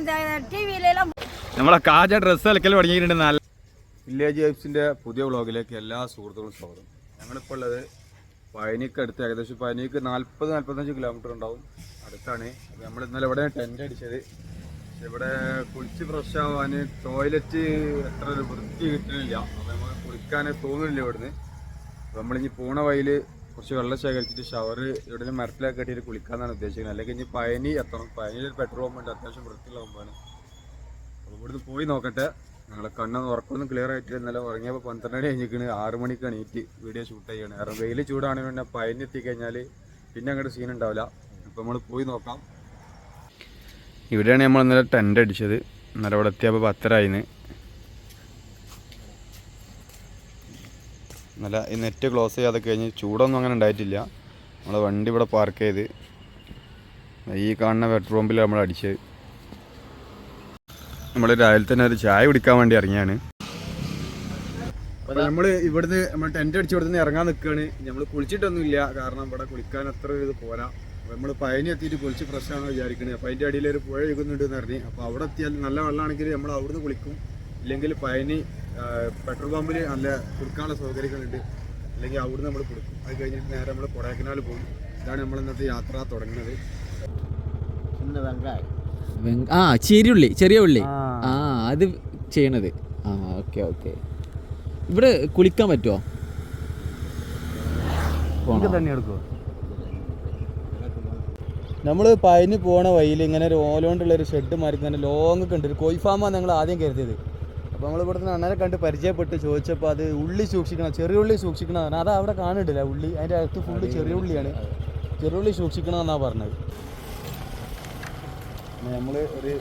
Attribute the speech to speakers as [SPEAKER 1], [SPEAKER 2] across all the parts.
[SPEAKER 1] அந்த டிவியில எல்லாம்
[SPEAKER 2] നമ്മളെ കാജ ഡ്രസ്സ് അലക്കൽ തുടങ്ങിയിട്ടുണ്ട് നല്ല വില്ലേജ് വൈബ്സിന്റെ പുതിയ വ്ളോഗിലേക്ക് എല്ലാ സുഹൃത്തുക്കളും സ്വാഗതം ഞങ്ങളിപ്പോൾ ഉള്ളത് പഴനിക്ക് അടുത്ത് ഏകദേശം പഴനിക്ക് നാൽപ്പത് നാൽപ്പത്തഞ്ച് കിലോമീറ്റർ ഉണ്ടാവും അടുത്താണ് അപ്പോൾ നമ്മൾ ഇന്നലെ ഇവിടെ ടെൻ്റ് അടിച്ചത് പക്ഷെ ഇവിടെ കുളിച്ച് ഫ്രഷ് ആവാൻ ടോയ്ലറ്റ് എത്ര ഒരു വൃത്തി കിട്ടുന്നില്ല അപ്പോൾ നമുക്ക് കുളിക്കാൻ തോന്നുന്നില്ല ഇവിടുന്ന് അപ്പോൾ നമ്മളിനി പോണ വഴിയിൽ കുറച്ച് വെള്ളം ശേഖരിച്ചിട്ട് ഷവർ എവിടെയും മരത്തിലൊക്കെ കെട്ടിയിട്ട് കുളിക്കാന്നാണ് ഉദ്ദേശിക്കുന്നത്. അല്ലെങ്കിൽ ഇനി പയനി എത്തണം. പയനിയിൽ ഒരു പെട്രോൾ പമ്പ് ഉണ്ട്. അത്യാവശ്യം വൃത്തിയുള്ള പമ്പാണ് അപ്പോൾ ഇവിടുന്ന് പോയി നോക്കട്ടെ. ഞങ്ങളെ കണ്ണൊന്ന് ഉറക്കൊന്നും ക്ലിയർ ആയിട്ട് ഇന്നലെ ഉറങ്ങിയപ്പോൾ പന്ത്രണ്ട് മണി കഴിഞ്ഞിരിക്കണ് ആറ് മണിക്ക് എണീറ്റ് വീഡിയോ ഷൂട്ട് ചെയ്യണം. കാരണം വെയിൽ ചൂടാണ് പിന്നെ പയനി എത്തിക്കഴിഞ്ഞാൽ പിന്നെ അങ്ങോട്ട് സീൻ ഉണ്ടാവില്ല. അപ്പോൾ നമ്മൾ പോയി നോക്കാം. ഇവിടെയാണ് നമ്മൾ ഇന്നലെ ടെന്റ് അടിച്ചത്. ഇന്നലെ ഇവിടെ എത്തിയപ്പോൾ പത്തരായിന്ന് ഇന്നലെ ഈ നെറ്റ് ക്ലോസ് ചെയ്യാതെ കഴിഞ്ഞ് ചൂടൊന്നും അങ്ങനെ ഉണ്ടായിട്ടില്ല. നമ്മൾ വണ്ടി ഇവിടെ പാർക്ക് ചെയ്ത് ഈ കാണുന്ന പെട്രോൾ നമ്മൾ അടിച്ചത് നമ്മൾ രാവിലെ തന്നെ ഒരു ചായ കുടിക്കാൻ വേണ്ടി ഇറങ്ങിയാണ്. നമ്മൾ ഇവിടുന്ന് നമ്മൾ ടെന്റ് അടിച്ച് ഇവിടുന്ന് ഇറങ്ങാൻ നിൽക്കുകയാണ് നമ്മൾ കുളിച്ചിട്ടൊന്നുമില്ല. കാരണം ഇവിടെ കുളിക്കാൻ അത്ര ഇത് പോരാ. നമ്മൾ പയനി എത്തിയിട്ട് കുളിച്ച് ഫ്രഷ് ആണെന്ന് വിചാരിക്കുന്നത് അപ്പോൾ അതിന്റെ അടിയിൽ ഒരു പുഴ ഒഴുകുന്നുണ്ടെന്ന് അറിഞ്ഞ് അപ്പോൾ അവിടെ എത്തിയാൽ നല്ല വെള്ളമാണെങ്കിൽ നമ്മൾ അവിടുന്ന് കുളിക്കും. ഇല്ലെങ്കിൽ പയനി പെട്രോൾ പമ്പിൽ നല്ല കൊടുക്കാനുള്ള സൗകര്യങ്ങളുണ്ട്. അല്ലെങ്കിൽ അവിടുന്ന് നമ്മൾ കൊടുക്കും. അത് കഴിഞ്ഞിട്ട് നേരെ നമ്മൾ കൊടൈക്കനാൽ പോകും. ഇതാണ് നമ്മൾ ഇന്നത്തെ യാത്ര തുടങ്ങുന്നത്.
[SPEAKER 3] ആ ചെറിയുള്ളി ചെറിയ ഉള്ളി.
[SPEAKER 2] ആ.
[SPEAKER 3] ആ അത് ചെയ്യണത്. ആ ഓക്കെ ഓക്കെ. ഇവിടെ കുളിക്കാൻ പറ്റുമോ
[SPEAKER 2] നമ്മൾ പയന് പോണ വഴിയിൽ ഇങ്ങനെ ഒരു ഓലോണ്ടുള്ള ഒരു ഷെഡ് മാറി തന്നെ ലോങ് ഉണ്ട്. ഒരു ഫാമാണ് ഞങ്ങൾ ആദ്യം കരുതിയത്. അപ്പോൾ നമ്മൾ ഇവിടുന്ന് അണ്ണനെ കണ്ട് പരിചയപ്പെട്ട്. ചോദിച്ചപ്പോൾ അത് ഉള്ളി സൂക്ഷിക്കണം ചെറിയുള്ളി സൂക്ഷിക്കണം എന്നാണ് അത് അവിടെ കാണണ്ടില്ല ഉള്ളി. അതിന്റെ അകത്ത് ഫുള്ള് ചെറിയുള്ളിയാണ് ചെറിയുള്ളി സൂക്ഷിക്കണം എന്നാണ് പറഞ്ഞത്. നമ്മൾ ഒരു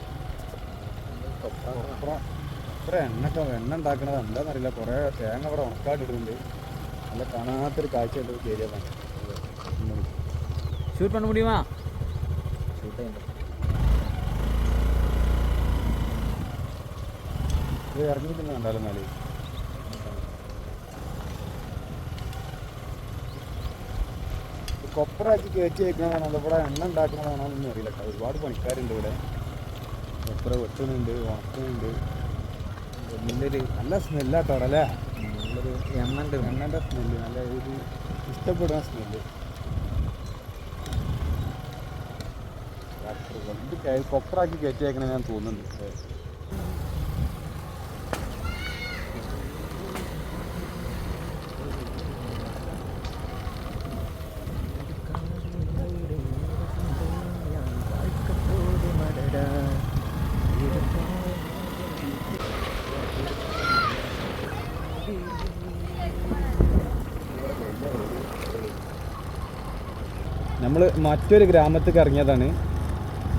[SPEAKER 2] അത്ര എണ്ണക്ക എണ്ണ ഉണ്ടാക്കണത് എന്താണെന്നറിയില്ല കുറേ തേങ്ങ അവിടെ ഉണക്കാട്ടിട്ടുണ്ട് നല്ല കാണാത്തൊരു കാഴ്ച ഉണ്ട്
[SPEAKER 3] ഏരിയ ഷൂട്ട് പണ്ട് മുടിയുമാ ഷൂട്ട് ചെയ്യണ്ട
[SPEAKER 2] ഇത് ഇറങ്ങിയിട്ടുണ്ട് കണ്ടാലും നാല് കൊപ്പറാക്കി കയറ്റി വെക്കണതാണോ ഇവിടെ എണ്ണ ഉണ്ടാക്കണതാണോ എന്നൊന്നും അറിയില്ല കേട്ടോ. ഒരുപാട് പണിക്കാരുണ്ട് ഇവിടെ. കൊപ്പറ വെട്ടുന്നുണ്ട് ഉണക്കുന്നുണ്ട്. നല്ലൊരു നല്ല സ്മെല്ലാട്ടോ അവിടെ അല്ലേ? നല്ലൊരു എണ്ണന്റെ എണ്ണന്റെ സ്മെല്ല് നല്ല ഒരു ഇഷ്ടപ്പെടുന്ന സ്മെല്ല് കൊപ്രാക്കി കയറ്റി വെക്കണ ഞാൻ തോന്നുന്നുണ്ട്. മറ്റൊരു ഗ്രാമത്തേക്ക് ഇറങ്ങിയതാണ്.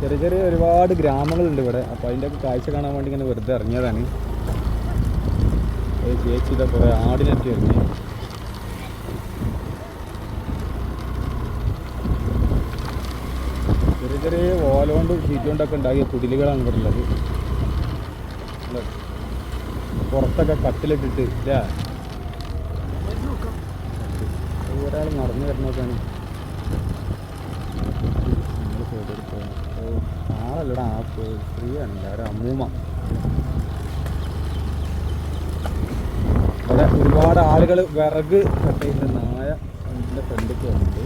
[SPEAKER 2] ചെറിയ ചെറിയ ഒരുപാട് ഗ്രാമങ്ങളുണ്ട് ഇവിടെ. അപ്പോൾ അതിന്റെ ഒക്കെ കാഴ്ച കാണാൻ വേണ്ടി ഇങ്ങനെ വെറുതെ ഇറങ്ങിയതാണ്. ഒരു ചേച്ചി ഇതാ ആടിനൊക്കെ ഇറങ്ങി. ചെറിയ ചെറിയ ഓല കൊണ്ട് ഷീറ്റ് ഉണ്ടാക്കിയ കുടിലുകളാണ് ഇവിടെ ഉള്ളത്. പുറത്തൊക്കെ കട്ടിലിട്ടിട്ട് ഇല്ല? ഒരാൾ നടന്നു വരുന്നൊക്കെയാണ് അമ്മൂമ്മ അവിടെ ഒരുപാട് ആളുകൾ വിറക് കട്ട് നായ എന്റെ ഫ്രണ്ടിക്ക് വന്നിട്ട്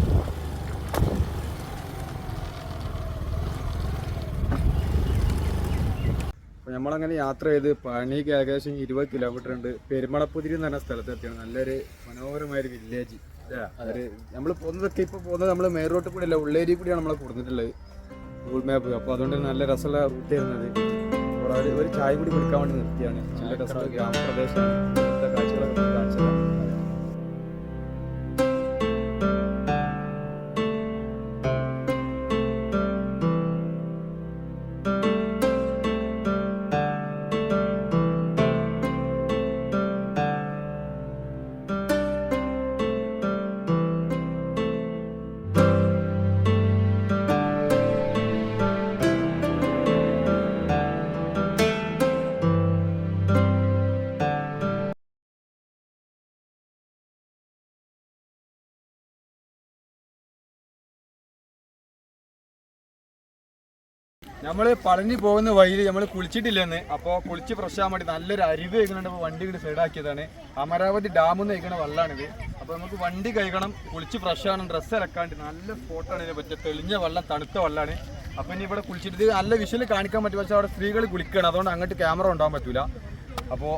[SPEAKER 2] നമ്മളങ്ങനെ യാത്ര ചെയ്ത് പഴനിക്ക് ഏകദേശം ഇരുപത് കിലോമീറ്റർ ഉണ്ട്. പെരുമളപ്പുതിരി എന്ന് പറഞ്ഞ സ്ഥലത്ത് എത്തിയാണ്. നല്ലൊരു മനോഹരമായ ഒരു വില്ലേജ് അല്ലേ നമ്മൾ പോകുന്നതൊക്കെ ഇപ്പോൾ പോകുന്നത് നമ്മൾ മേറോട്ട് കൂടിയല്ല ഉള്ളേരി കൂടിയാണ് നമ്മളെ കൊടുത്തിട്ടുള്ളത്. ഗൂഗിൾ മാപ്പ് അപ്പോൾ അതുകൊണ്ട് നല്ല രസമുള്ള റൂട്ട് ആയിരുന്നത് അപ്പോൾ ഒരു- ചായ കൂടി കൊടുക്കാൻ വേണ്ടി നിർത്തിയാണ്. നല്ല രസമുള്ള ഗ്രാമപ്രദേശം നമ്മൾ പളഞ്ഞു പോകുന്ന വഴിയിൽ നമ്മൾ കുളിച്ചിട്ടില്ലെന്ന്. അപ്പോൾ കുളിച്ച് ഫ്രഷ് ആകാൻ വേണ്ടി നല്ലൊരു അരിവ് കഴിക്കുന്നുണ്ട് അപ്പോൾ വണ്ടി ഇങ്ങനെ സൈഡാക്കിയതാണ്. അമരാവതി ഡാമിൽ നിന്ന് കഴിക്കണ വെള്ളമാണിത് അപ്പോൾ നമുക്ക് വണ്ടി കഴിക്കണം കുളിച്ച് ഫ്രഷ് ആണ് ഡ്രസ്സ് ഇറക്കാണ്ട് നല്ല ഫോട്ടോ ആണ് പറ്റിയ തെളിഞ്ഞ വെള്ളം തണുത്ത വെള്ളമാണ് അപ്പോൾ ഇനി ഇവിടെ കുളിച്ചിട്ട് നല്ല വിഷ്വൽ കാണിക്കാൻ പറ്റും. പക്ഷേ അവിടെ സ്ത്രീകൾ കുളിക്കണം. അതുകൊണ്ട് അങ്ങോട്ട് ക്യാമറ ഉണ്ടാകാൻ പറ്റില്ല അപ്പോൾ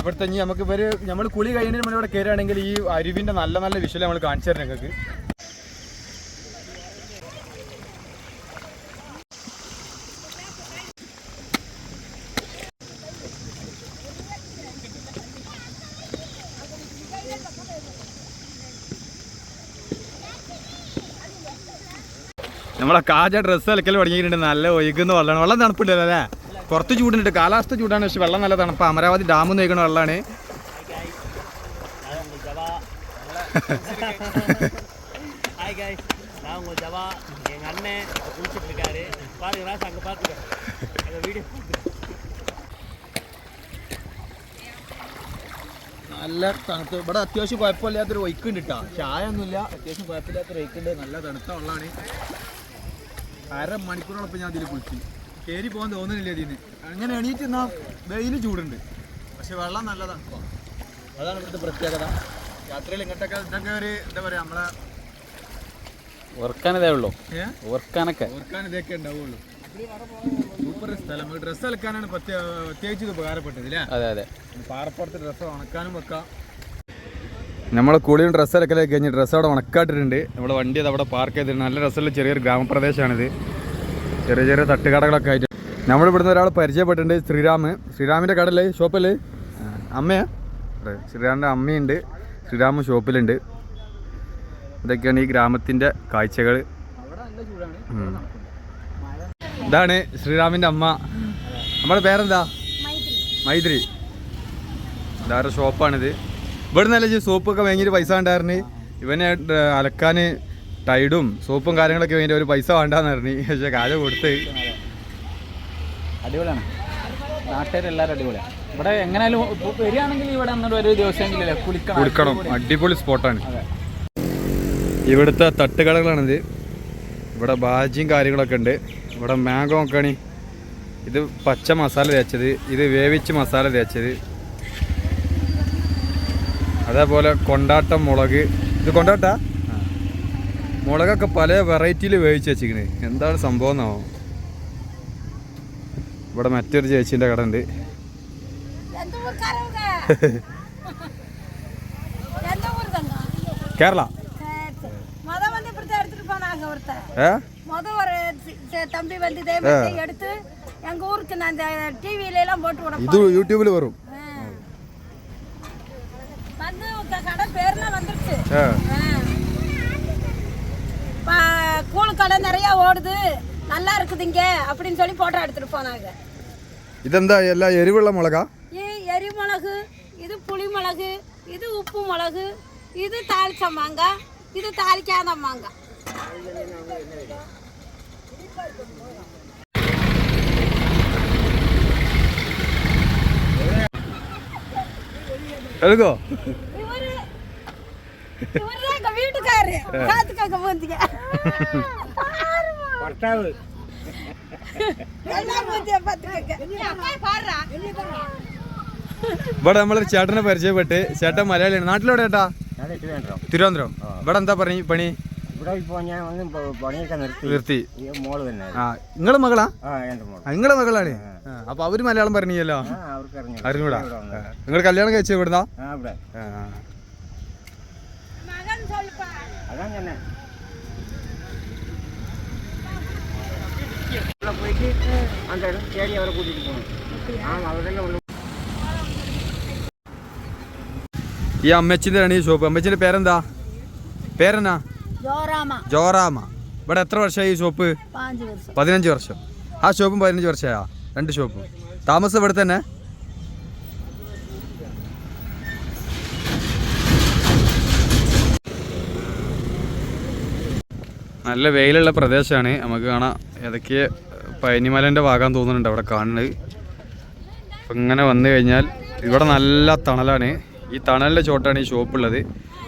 [SPEAKER 2] ഇവിടുത്തെ ഇനി നമുക്ക് ഇവർ നമ്മൾ കുളി കഴിഞ്ഞതിന് മുന്നേ ഇവിടെ കയറുകയാണെങ്കിൽ ഈ അരുവിന്റെ നല്ല നല്ല വിഷയം നമ്മൾ കാണിച്ചു തരാം നിങ്ങൾക്ക്. നമ്മളെ കാജ ഡ്രസ്സ് അലക്കൽ പഠിക്കുന്നുണ്ട് നല്ല ഒഴുകുന്ന വെള്ളമാണ്. വെള്ളം തണുപ്പില്ലല്ലോ അല്ലേ? പുറത്ത് ചൂടുണ്ട്. കാലാവസ്ഥ ചൂടാണ്. പക്ഷെ വെള്ളം നല്ല തണുപ്പ്. അമരാവതി ഡാമിൽ നിന്ന് ഒഴുകുന്ന വെള്ളമാണ് നല്ല തണുത്ത് ഇവിടെ അത്യാവശ്യം കുഴപ്പമില്ലാത്തൊരു ഒഴുക്കുണ്ട് കേട്ടോ ചായ ഒന്നുമില്ല. അത്യാവശ്യം കുഴപ്പമില്ലാത്തൊരു ഒഴുക്കുണ്ട്. നല്ല തണുത്ത വെള്ളമാണ് അര മണിക്കൂറോളപ്പം ഞാൻ അതിൽ കുളിച്ചു. കയറി പോകാൻ തോന്നുന്നില്ല ഇതിന്. അങ്ങനെ എണീറ്റ് എന്നാൽ വെയിൽ ചൂടുണ്ട്. പക്ഷെ വെള്ളം നല്ലതാണ്. അതാണ് ഇവിടുത്തെ പ്രത്യേകത. യാത്രയിൽ ഇങ്ങോട്ടൊക്കെ ഇതൊക്കെ ഒരു എന്താ പറയുക നമ്മളെ
[SPEAKER 3] ഓർക്കാനതേ ഉള്ളൂ. ഓർക്കാനൊക്കെ.
[SPEAKER 2] ഓർക്കാൻ ഇതൊക്കെ ഉണ്ടാവുള്ളൂ. സൂപ്പർ സ്ഥലം. ഡ്രസ്സ് അലക്കാനാണ് പ്രത്യേക പ്രത്യേകിച്ച് ഇത് ഉപകാരപ്പെട്ടത് അല്ലേ
[SPEAKER 3] അതെ അതെ.
[SPEAKER 2] പാറപ്പുറത്ത് ഡ്രസ്സ് ഉണക്കാനും വെക്കാം. നമ്മളെ കുളിയും ഡ്രസ്സ് അലക്കലൊക്കെ കഴിഞ്ഞ് ഡ്രസ്സ് അവിടെ ഉണക്കാട്ടിട്ടുണ്ട്. നമ്മുടെ വണ്ടി അത് അവിടെ പാർക്ക് ചെയ്തിട്ടുണ്ട്. നല്ല രസമുള്ള ചെറിയൊരു ഗ്രാമപ്രദേശമാണിത്. ചെറിയ ചെറിയ തട്ടുകടകളൊക്കെ ആയിട്ട്. നമ്മൾ ഇവിടുന്ന് ഒരാൾ പരിചയപ്പെട്ടിട്ടുണ്ട് ശ്രീരാം ശ്രീരാമിന്റെ കടല്ലേ ഷോപ്പല്ലേ? അമ്മയാ? ശ്രീരാമിന്റെ അമ്മയുണ്ട്. ശ്രീരാമ ഷോപ്പിലുണ്ട്. ഇതൊക്കെയാണ് ഈ ഗ്രാമത്തിന്റെ കാഴ്ചകൾ ഇതാണ് ശ്രീരാമിന്റെ അമ്മ. നമ്മുടെ പേരെന്താ? മൈത്രി ഇതാരുടെ ഷോപ്പാണിത്. ഇവിടെ നല്ല സോപ്പൊക്കെ ഭയങ്കര പൈസ ഉണ്ടായിരുന്നു ഇവനെ അലക്കാൻ ടൈഡും സോപ്പും കാര്യങ്ങളൊക്കെ വേണ്ടി ഒരു പൈസ വേണ്ടാന്ന് പറഞ്ഞു. പക്ഷെ കാല കൊടുത്ത്.
[SPEAKER 3] അടിപൊളിയാണ്. നാട്ടുകാരെല്ലാവരും അടിപൊളിയാണ് ഇവിടെ എങ്ങനെയാലും വരികയാണെങ്കിൽ ഇവിടെ ഒരു ദിവസമെങ്കിലും കുളിക്കണം.
[SPEAKER 2] അടിപൊളി. സ്പോട്ടാണ്. ഇവിടുത്തെ തട്ടുകടകളാണിത്. ഇവിടെ ബാജിയും കാര്യങ്ങളൊക്കെ ഉണ്ട്. ഇവിടെ മാംഗോ നോക്കണി ഇത് പച്ച മസാല തേച്ചത്. ഇത് വേവിച്ച് മസാല തേച്ചത്. അതേപോലെ കൊണ്ടാട്ടം മുളക് ഇത് കൊണ്ടാട്ട മുളകൊക്കെ പല വെറൈറ്റിയിൽ വേവിച്ച് വെച്ചിരിക്കണ് എന്താണ് സംഭവം എന്നാവോ ഇവിടെ മറ്റൊരു ചേച്ചീൻ്റെ കട ഉണ്ട്
[SPEAKER 4] எந்த ஊர்க்காரவங்க எந்த ஊர் தங்க
[SPEAKER 2] കേരള
[SPEAKER 4] சரி, சரி. முத வந்து இப்படித்தான் எடுத்துட்டு போனாங்க ஒருத்தர்
[SPEAKER 2] ഏ
[SPEAKER 4] முத ஒரு சி- சி- தம்பி வந்து இதே மாதிரி எடுத்து எங்க ஊருக்கு நான் இந்த டிவில எல்லாம் போட்டு விட
[SPEAKER 2] ഇത് യൂട്യൂബിൽ
[SPEAKER 4] பேர்லாம் வந்துருச்சு. கூழ் கடை நிறைய ஓடுது. நல்லா இருக்குது இருக்குதுங்க அப்படின்னு சொல்லி போட்டோ எடுத்துட்டு போனாங்க.
[SPEAKER 2] இதெந்தா எல்லாம் எரிவெள்ள மிளகா?
[SPEAKER 4] எரி மிளகு இது புளி மிளகு இது உப்பு மிளகு இது தாளிச்ச மாங்காய் இது தாளிக்காத மாங்காய் எழுகோ
[SPEAKER 2] ഇവിടെ നമ്മളൊരു ചേട്ടനെ പരിചയപ്പെട്ട് ചേട്ടൻ മലയാളിയാണ്. നാട്ടിലെവിടെ ചേട്ടാ? തിരുവനന്തപുരം. ഇവിടെ എന്താ പറഞ്ഞു പണി?
[SPEAKER 1] നിർത്തി.
[SPEAKER 2] ആ മകളാ? നിങ്ങളെ മകളാണ്? അപ്പൊ അവർ മലയാളം പറഞ്ഞല്ലോ അറിഞ്ഞൂടാ നിങ്ങൾ കല്യാണം കഴിച്ചു ഇവിടുന്നാ?
[SPEAKER 1] അതാണ് തന്നെ ഇവിടെ പോയിട്ട് அந்த இடம் தேடி அவரை கூட்டிகிட்டு போகணும் ஆமாம் அவரெல்லாம் ஒன்று
[SPEAKER 2] ഈ അമ്മച്ചിന്റെ ആണ് ഈ ഷോപ്പ് അമ്മച്ചിന്റെ പേരെന്താ പേരെന്നാ
[SPEAKER 4] ஜோராமா
[SPEAKER 2] ജോറാമ ഇവിടെ എത്ര വർഷമായി ഈ ഷോപ്പ്
[SPEAKER 4] பாஞ்சு வருஷம்
[SPEAKER 2] പതിനഞ്ച് വർഷം ആ ഷോപ്പും പതിനഞ്ച് വർഷമായാ രണ്ട് ഷോപ്പും താമസം ഇവിടെ തന്നെ നല്ല വെയിലുള്ള പ്രദേശമാണ്. നമുക്ക് കാണാം. ഏതൊക്കെ പൈനിമലന്റെ ഭാഗം തോന്നുന്നുണ്ട് അവിടെ കാണുന്നത്. അപ്പം ഇങ്ങനെ വന്നു കഴിഞ്ഞാൽ ഇവിടെ നല്ല തണലാണ്. ഈ തണലിന്റെ ചോട്ടാണ് ഈ ഷോപ്പുള്ളത്.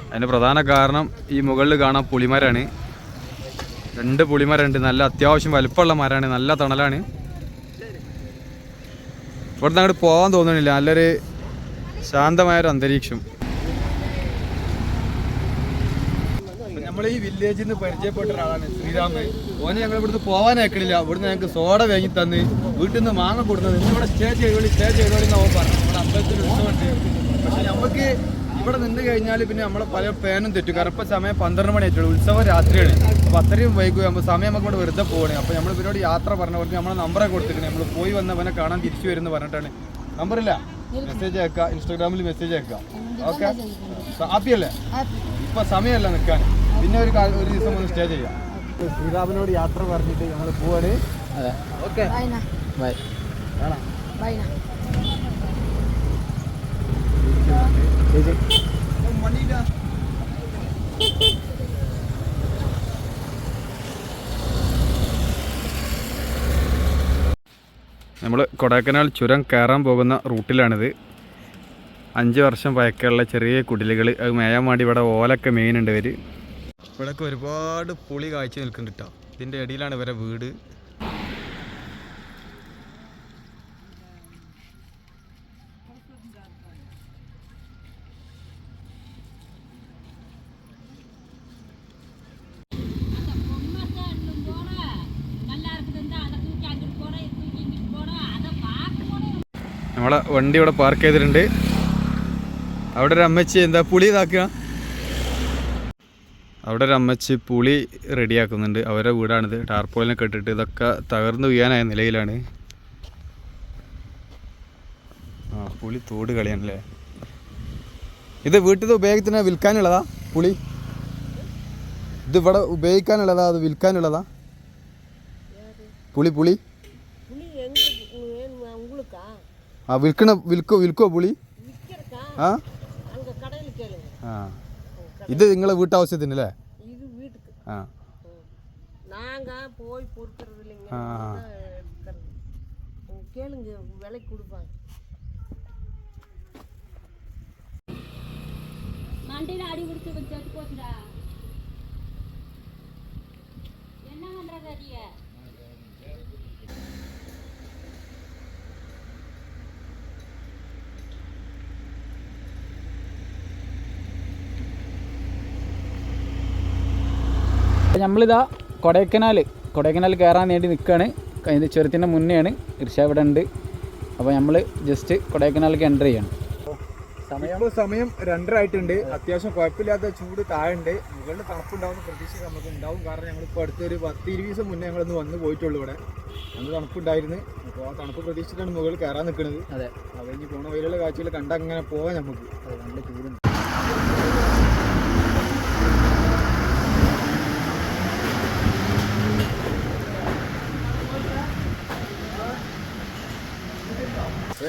[SPEAKER 2] അതിന്റെ പ്രധാന കാരണം ഈ മുകളിൽ കാണാൻ പുളിമരാണ്. രണ്ട് പുളിമരമുണ്ട്. നല്ല അത്യാവശ്യം വലുപ്പമുള്ള മരമാണ്. നല്ല തണലാണ്. ഇവിടുന്ന് അങ്ങോട്ട് പോകാൻ തോന്നണില്ല നല്ലൊരു ശാന്തമായൊരു അന്തരീക്ഷം. നമ്മൾ ഈ വില്ലേജിൽ നിന്ന് പരിചയപ്പെട്ട ഒരാളാണ് ശ്രീരാമൻ. ഓനെ ഞങ്ങൾ ഇവിടുന്ന് പോകാൻ അയക്കണില്ല. ഇവിടുന്ന് ഞങ്ങൾക്ക് സോഡ വാങ്ങി തന്ന് വീട്ടിൽ നിന്ന് മാങ്ങ കൊടുത്തത്. ഇവിടെ സ്റ്റേ ചെയ്തോളി സ്റ്റേ ചെയ്തോളി എന്ന് അവൻ പറഞ്ഞു നമ്മുടെ അമ്പലത്തിൽ ഉത്സവമുണ്ട് പക്ഷെ നമുക്ക് ഇവിടെ നിന്ന് കഴിഞ്ഞാൽ പിന്നെ നമ്മളെ പല പേനും തെറ്റും. കാരണം ഇപ്പം സമയം പന്ത്രണ്ട് മണി ആയിട്ടുള്ളൂ ഉത്സവം രാത്രിയാണ്. അപ്പോൾ അത്രയും വൈകുമ്പോൾ സമയം നമുക്ക് ഇവിടെ വെറുതെ പോകണേ അപ്പോൾ നമ്മൾ ഇവരോട് യാത്ര പറഞ്ഞ പറഞ്ഞവർക്ക് നമ്മളെ നമ്പറെ കൊടുത്തിട്ടുണ്ട് നമ്മൾ പോയി വന്നവനെ കാണാൻ തിരിച്ചു വരുമെന്ന് പറഞ്ഞിട്ടാണ്. നമ്പറില്ല മെസ്സേജ് അയക്കുക ഇൻസ്റ്റാഗ്രാമിൽ മെസ്സേജ് അയക്കുക ഓക്കെ ഹാപ്പിയല്ലേ ഇപ്പം സമയമല്ല നിൽക്കാൻ. പിന്നെ ഒരു ഒരു ദിവസം ഒന്ന് സ്റ്റേ ചെയ്യാം. ശ്രീരാമനോട് യാത്ര പറഞ്ഞിട്ട് ഞങ്ങൾ പോവാണ്.
[SPEAKER 3] അതെ.
[SPEAKER 2] ഓക്കെ.
[SPEAKER 3] ബൈ
[SPEAKER 4] ബൈ
[SPEAKER 2] നമ്മൾ കൊടൈക്കനാൽ ചുരം കയറാൻ പോകുന്ന റൂട്ടിലാണിത്. അഞ്ച് വർഷം പഴക്കമുള്ള ചെറിയ കുടിലുകൾ അത് മേയാൻ വേണ്ടി ഇവിടെ ഓലൊക്കെ മെയിൻ ഉണ്ട് ഇവർ ഇവിടെയൊക്കെ ഒരുപാട് പുളി കാഴ്ച നിൽക്കുന്നുണ്ട് കേട്ടോ ഇതിന്റെ ഇടയിലാണ് ഇവരെ വീട്. നമ്മളെ വണ്ടി ഇവിടെ പാർക്ക് ചെയ്തിട്ടുണ്ട്. അവിടെ ഒരു അമ്മച്ചി എന്താ പുളി ഇതാക്കുക അവിടെ ഒരു അമ്മച്ചി പുളി റെഡിയാക്കുന്നുണ്ട്. അവരുടെ വീടാണിത്. ടാർപോളിനൊക്കെ കെട്ടിട്ട് ഇതൊക്കെ തകർന്നു വീഴാനായ നിലയിലാണ്. ആ പുളി തോട് കളിയാണല്ലേ? ഇത് വീട്ടിൽ ഉപയോഗത്തിന് വിൽക്കാനുള്ളതാ പുളി? ഇത് ഇവിടെ ഉപയോഗിക്കാനുള്ളതാ അത് വിൽക്കാനുള്ളതാ? പുളി പുളി. ആ വിൽക്കണ വിൽക്കോ വിൽക്കോ പുളി? ആ? ആ. ഇത് നിങ്ങളെ വീട്ടാവശ്യത്തിന് അല്ലേ
[SPEAKER 4] இது வீட்டுக்கு
[SPEAKER 2] ആ
[SPEAKER 4] நாங்க போய் பொறுக்கிறது இல்லைங்க
[SPEAKER 2] ஆ.
[SPEAKER 4] இதான் எடுக்கிறது. உங்க கேளுங்க விலைக்கு கொடுப்பாங்க
[SPEAKER 5] மண்டையில அடி பிடிச்சு வச்சு போச்சுடா என்ன பண்றது அடிய
[SPEAKER 3] നമ്മളിതാ കൊടൈക്കനാൽ കൊടൈക്കനാൽ കയറാൻ വേണ്ടി നിൽക്കുകയാണ് അതിന്റെ ചുരത്തിന്റെ മുന്നെയാണ്. ഇർഷ ഇവിടെ ഉണ്ട്. അപ്പോൾ നമ്മൾ ജസ്റ്റ് കൊടൈക്കനാലിലേക്ക് എന്റർ ചെയ്യണം.
[SPEAKER 2] ഇപ്പോൾ സമയം രണ്ടര ആയിട്ടുണ്ട്. അത്യാവശ്യം കുഴപ്പമില്ലാത്ത ചൂട് താഴുണ്ട് മുകളിൽ തണുപ്പുണ്ടാവുന്ന പ്രതീക്ഷ നമുക്ക് ഉണ്ടാവും. കാരണം ഞങ്ങൾ ഇപ്പോൾ അടുത്തൊരു പത്ത് ഇരുപത് ദിവസം മുന്നേ ഞങ്ങളൊന്ന് വന്ന് പോയിട്ടുള്ളൂ ഇവിടെ. അന്ന് തണുപ്പുണ്ടായിരുന്നു. അപ്പോൾ ആ തണുപ്പ് പ്രതീക്ഷിച്ചിട്ടാണ് മുകളിൽ കയറാൻ നിൽക്കുന്നത്
[SPEAKER 3] അതെ.
[SPEAKER 2] അപ്പോൾ ഇനി പോണ വരെയുള്ള കാഴ്ചകൾ കണ്ടങ്ങനെ പോകാം നമുക്ക്.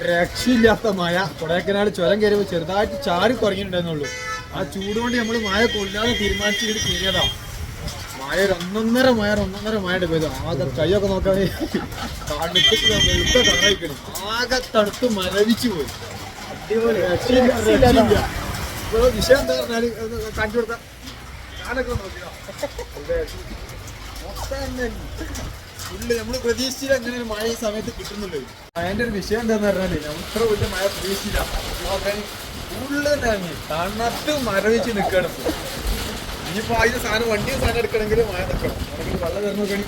[SPEAKER 2] രക്ഷയില്ലാത്ത മഴ. കൊടൈക്കനാൽ ചുരം കയറിയപ്പോൾ ചെറുതായിട്ട് ചാടി തുടങ്ങിയിട്ടുണ്ടെന്നുള്ളൂ ആ ചൂട് കൊണ്ട് നമ്മൾ മഴ കൊല്ലാതെ തീരുമാനിച്ചിട്ട് കയറിയതാ. മഴ ഒരു ഒന്നൊന്നര മഴ ഒന്നൊന്നര മഴ പെയ്തു ആകെ കൈയൊക്കെ നോക്കാൻ തണുത്തിട്ട് വെളുത്ത ആകെ തണുത്ത് മരവിച്ചു പോയി. അടിപൊളി. രക്ഷയില്ല, രക്ഷയില്ല. ഇപ്പൊ വിഷയം എന്താ പറഞ്ഞാൽ ഒന്ന് കാണിച്ചു കൊടുക്കാം ഞാനൊക്കെ നോക്കിയോ ഫുള്ള് നമ്മൾ പ്രതീക്ഷിച്ചില്ല അങ്ങനെ ഒരു മഴ ഈ സമയത്ത് കിട്ടുന്നുണ്ട്. അതിന്റെ ഒരു വിഷയം എന്താന്ന് പറഞ്ഞാൽ നമ്മൾ ഇത്ര വലിയ മഴ പ്രതീക്ഷിച്ചില്ല. ഫുള്ള് ഇറങ്ങി തണുത്ത് മരവിച്ച് നിൽക്കണം ഇനിയിപ്പോ അതിന് സാധനം വണ്ടിയും സാധനം എടുക്കണമെങ്കിൽ മഴ നിൽക്കണം അല്ലെങ്കിൽ വെള്ളം നോക്കണി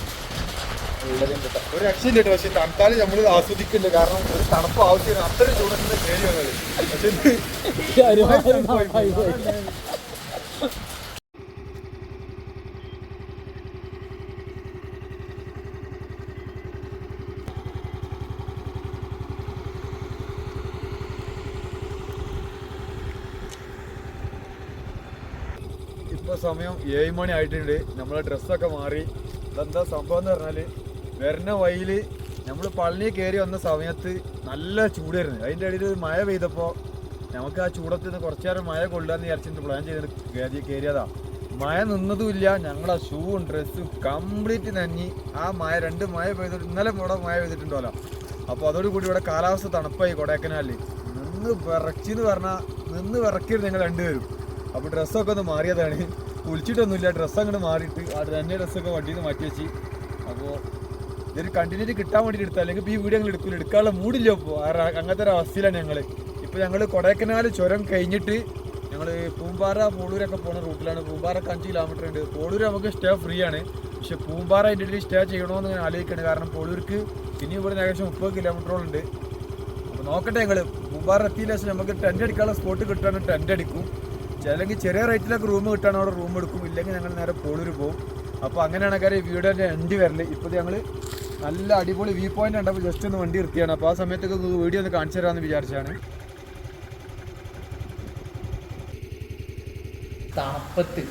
[SPEAKER 2] ഒരു രക്ഷയില്ല കേട്ടോ. പക്ഷെ തണുത്താലും നമ്മൾ ആസ്വദിക്കില്ല കാരണം ഒരു തണുപ്പ് ആവശ്യമാണ് അത്ര ചൂടത്തിന്റെ പേര് വന്നത്. പക്ഷെ ഇത് ഇപ്പൊ സമയം ഏഴ് മണി ആയിട്ടുണ്ട്. നമ്മളെ ഡ്രസ്സൊക്കെ മാറി. ഇതെന്താ സംഭവം എന്ന് പറഞ്ഞാൽ വരുന്ന വഴിയിൽ നമ്മൾ പള്ളിയിൽ കയറി വന്ന സമയത്ത് നല്ല ചൂടായിരുന്നു. അതിന്റെ ഇടയിൽ മഴ പെയ്തപ്പോൾ നമുക്ക് ആ ചൂടത്ത് നിന്ന് കുറച്ചു നേരം മഴ കൊള്ളാന്ന് വിചാരിച്ചിട്ട് പ്ലാൻ ചെയ്തിട്ട് കയറി കയറിയതാണ് മഴ നിന്നതുമില്ല. ഞങ്ങളെ ഷൂവും ഡ്രസ്സും കംപ്ലീറ്റ് നഞ്ഞി ആ മഴ രണ്ട് മഴ പെയ്തിട്ട് ഇന്നലെ ഇവിടെ മഴ പെയ്തിട്ടുണ്ടല്ലോ. അപ്പോൾ അതോടുകൂടി ഇവിടെ കാലാവസ്ഥ തണുപ്പായി കൊടൈക്കനാലിൽ നിന്ന് വിറച്ചെന്ന് പറഞ്ഞാൽ നിന്ന് വിറക്കരുത് ഞങ്ങൾ രണ്ടുപേരും. അപ്പോൾ ഡ്രസ്സൊക്കെ ഒന്ന് മാറിയതാണ്. കുളിച്ചിട്ടൊന്നുമില്ല ഡ്രസ്സ് അങ്ങോട്ട് മാറിയിട്ട് ആ തന്നെ ഡ്രസ്സൊക്കെ വണ്ടിയിൽ നിന്ന് മാറ്റി വെച്ച്. അപ്പോൾ ഇതൊരു കണ്ടിന്യൂറ്റി കിട്ടാൻ വേണ്ടി എടുത്താൽ അല്ലെങ്കിൽ ഈ വീഡിയോ ഞങ്ങൾ എടുക്കില്ല എടുക്കാനുള്ള മൂടില്ല ഇപ്പോൾ അങ്ങനത്തെ ഒരു അവസ്ഥയിലാണ് ഞങ്ങൾ ഇപ്പോൾ ഞങ്ങൾ കൊടൈക്കനാൽ ചുരം കഴിഞ്ഞിട്ട് ഞങ്ങൾ പൂമ്പാറ പോളൂരൊക്കെ പോകുന്ന റൂട്ടിലാണ്. പൂമ്പാറക്ക് അഞ്ച് കിലോമീറ്റർ ഉണ്ട്. പോളൂർ നമുക്ക് സ്റ്റേ ഫ്രീ ആണ്. പക്ഷെ പൂമ്പാറ അതിന്റെ ഇടയിൽ സ്റ്റേ ചെയ്യണമെന്ന് ഞാൻ ആലോചിക്കുകയാണ് കാരണം പോളൂർക്ക് ഇനി ഇവിടെ ഏകദേശം മുപ്പത് കിലോമീറ്ററോളം ഉണ്ട്. അപ്പോൾ നോക്കട്ടെ ഞങ്ങൾ പൂമ്പാറ എത്തിയില്ല. നമുക്ക് ടെന്റ് അടിക്കാനുള്ള സ്പോട്ട് കിട്ടുകയാണെങ്കിൽ ടെന്റ് അടിക്കും ചിലങ്കിൽ ചെറിയ റേറ്റിലൊക്കെ റൂം കിട്ടുകയാണ് അവിടെ റൂം എടുക്കും. ഇല്ലെങ്കിൽ ഞങ്ങൾ നേരെ പോളൂർ പോകും. അപ്പോൾ അങ്ങനെയാണ് കാര്യം വീടിന്റെ എൻഡ് വരൽ. ഇപ്പോൾ ഞങ്ങൾ നല്ല അടിപൊളി വ്യൂ പോയിന്റ് ഉണ്ടപ്പോൾ ജസ്റ്റ് ഒന്ന് വണ്ടി നിർത്തിയാണ്. അപ്പോൾ ആ സമയത്തൊക്കെ വീഡിയോ ഒന്ന് കാണിച്ചു തരാമെന്ന് വിചാരിച്ചാണ്.
[SPEAKER 3] തണുപ്പത്ത്.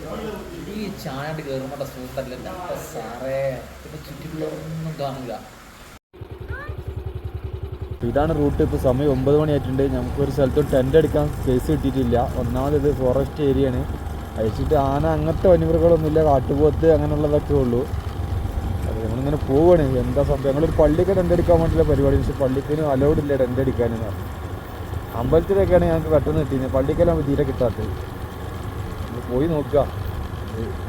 [SPEAKER 3] ഈ ചായണ്ട് കയറുമ്പോൾ സുഹൃത്തല്ല? സാറേ? പിന്നെ ചുറ്റിലുള്ളൊന്നും കാണില്ല
[SPEAKER 2] ഇതാണ് റൂട്ട്. ഇപ്പോൾ സമയം ഒമ്പത് മണിയായിട്ടുണ്ട്. നമുക്ക് ഒരു സ്ഥലത്ത് ടെന്റ് അടിക്കാൻ സ്പേസ് കിട്ടിയിട്ടില്ല. ഒന്നാമത് ഇത് ഫോറസ്റ്റ് ഏരിയയാണ് അയച്ചിട്ട് ആന അങ്ങനത്തെ വന്യമൃഗങ്ങളൊന്നുമില്ല. കാട്ടുപോത്ത് അങ്ങനെയുള്ളതൊക്കെ ഉള്ളൂ. അപ്പോൾ നമ്മളിങ്ങനെ പോവുകയാണ് എന്താ സംഭവം? ഞങ്ങളൊരു പള്ളിക്ക് ടെന്റ് അടിക്കാൻ വേണ്ടിയുള്ള പരിപാടി. പക്ഷേ പള്ളിക്കിന് അലൗഡ് ഇല്ല ടെന്റ് അടിക്കാനെന്ന് പറഞ്ഞു. അമ്പലത്തിലേക്കാണ് ഞങ്ങൾക്ക് പെട്ടെന്ന് കിട്ടിയത്. പള്ളിക്കെല്ലാം തീരെ കിട്ടാത്തത്. പോയി നോക്കുക.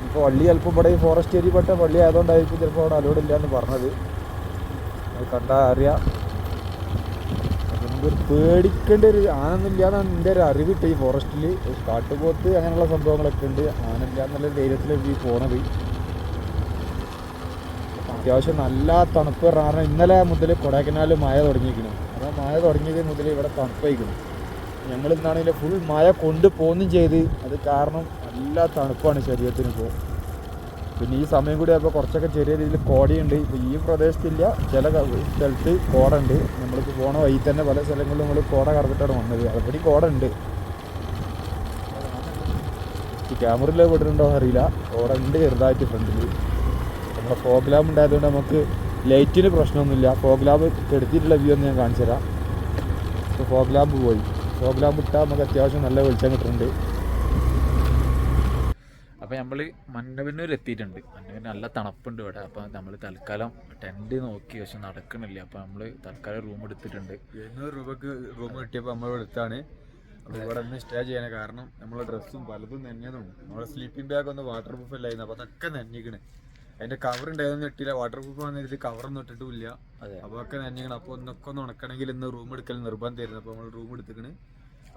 [SPEAKER 2] ഇപ്പോൾ പള്ളി ചിലപ്പോൾ ഇവിടെ ഈ ഫോറസ്റ്റ് ഏരിയപ്പെട്ട പെട്ട പള്ളി ആയതുകൊണ്ടായിരിക്കും ചിലപ്പോൾ അവിടെ അലോഡില്ല എന്ന് പറഞ്ഞത്. അത് കണ്ടാൽ അറിയാം. നമുക്കൊരു പേടിക്കേണ്ട ഒരു ആനൊന്നുമില്ല എന്നാണ് എന്റെ ഒരു അറിവിട്ട് ഈ ഫോറസ്റ്റിൽ കാട്ടുപോത്ത് അങ്ങനെയുള്ള സംഭവങ്ങളൊക്കെ ഉണ്ട്. ആനയില്ല എന്നുള്ള ധൈര്യത്തിലാണ് ഈ പോണത്. അത്യാവശ്യം നല്ല തണുപ്പ് കാരണം ഇന്നലെ മുതൽ കൊടൈക്കനാൽ മഴ തുടങ്ങിയിരിക്കണം അപ്പോൾ മഴ തുടങ്ങിയത് മുതൽ ഇവിടെ തണുപ്പായിരിക്കണം ഞങ്ങൾ ഇന്നാണെങ്കിൽ ഫുൾ മഴ കൊണ്ടുപോകുന്നും ചെയ്ത്. അത് കാരണം നല്ല തണുപ്പാണ് ശരീരത്തിന് ഇപ്പോൾ പിന്നെ ഈ സമയം കൂടി അപ്പോൾ കുറച്ചൊക്കെ ചെറിയ രീതിയിൽ കോടയുണ്ട്. ഇപ്പോൾ ഈ പ്രദേശത്തില്ല ചില സ്ഥലത്ത് കോടുണ്ട്. നമ്മളിപ്പോൾ പോണ വഴി തന്നെ പല സ്ഥലങ്ങളിലും നമ്മൾ കോട കടന്നിട്ടാണ് വന്നത്. അവിടെ കോട ഉണ്ട് ഈ ക്യാമറയിൽ വിടുന്നുണ്ടോ അറിയില്ല. കോട ഉണ്ട് ചെറുതായിട്ട് ഫ്രണ്ടിൽ നമ്മുടെ ഫോഗ് ലാബ് ഉണ്ടായതുകൊണ്ട് നമുക്ക് ലൈറ്റിന് പ്രശ്നമൊന്നുമില്ല. ഫോഗ് ലാബ് കെടുത്തിട്ടുള്ള വ്യൂ ഒന്ന് ഞാൻ കാണിച്ചു തരാം ഫോഗ് ലാബ് പോയി. ഫോഗ് ലാബ് ഇട്ടാൽ നമുക്ക് അത്യാവശ്യം നല്ല വെളിച്ചം കിട്ടുന്നുണ്ട്.
[SPEAKER 3] അപ്പോൾ നമ്മൾ മന്നവന്നൂർ എത്തിയിട്ടുണ്ട്. മന്നവന്നൂർ നല്ല തണുപ്പുണ്ട് ഇവിടെ. അപ്പോൾ നമ്മൾ തൽക്കാലം ടെന്റ് നോക്കി. പക്ഷെ നടക്കണില്ല. അപ്പോൾ നമ്മൾ തൽക്കാലം റൂം എടുത്തിട്ടുണ്ട്.
[SPEAKER 2] എഴുന്നൂറ് രൂപക്ക് റൂം കിട്ടിയപ്പോൾ നമ്മൾ എടുത്താണ്. അപ്പോൾ ഇവിടെ നിന്ന് സ്റ്റേ ചെയ്യാൻ കാരണം നമ്മളെ ഡ്രസ്സും പലതും നനഞ്ഞതും. നമ്മളെ സ്ലീപ്പിംഗ് ബാഗ് ഒന്ന് വാട്ടർ പ്രൂഫ് അല്ലായിരുന്നു. അപ്പോൾ അതൊക്കെ നനഞ്ഞിക്കണ്. അതിന്റെ കവർ ഉണ്ടായതൊന്നും ഇട്ടില്ല. വാട്ടർ പ്രൂഫ് വന്നതിൽ കവറൊന്നും ഇട്ടിട്ടില്ല
[SPEAKER 3] അതെ.
[SPEAKER 2] അപ്പോൾ ഒക്കെ നനഞ്ഞിക്കണം. അപ്പോൾ ഒന്നൊക്കെ ഒന്ന് ഉണക്കണമെങ്കിൽ ഇന്ന് റൂം എടുക്കൽ നിർബന്ധമായിരുന്നു. അപ്പോൾ നമ്മൾ റൂം എടുത്തിക്കണ്.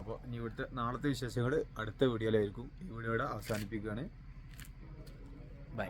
[SPEAKER 2] അപ്പോൾ ഇനി ഇവിടുത്തെ നാളത്തെ വിശേഷങ്ങൾ അടുത്ത വീഡിയോയിലായിരിക്കും ഈ വീഡിയോയുടെ അവസാനിപ്പിക്കുകയാണ്.
[SPEAKER 3] ബൈ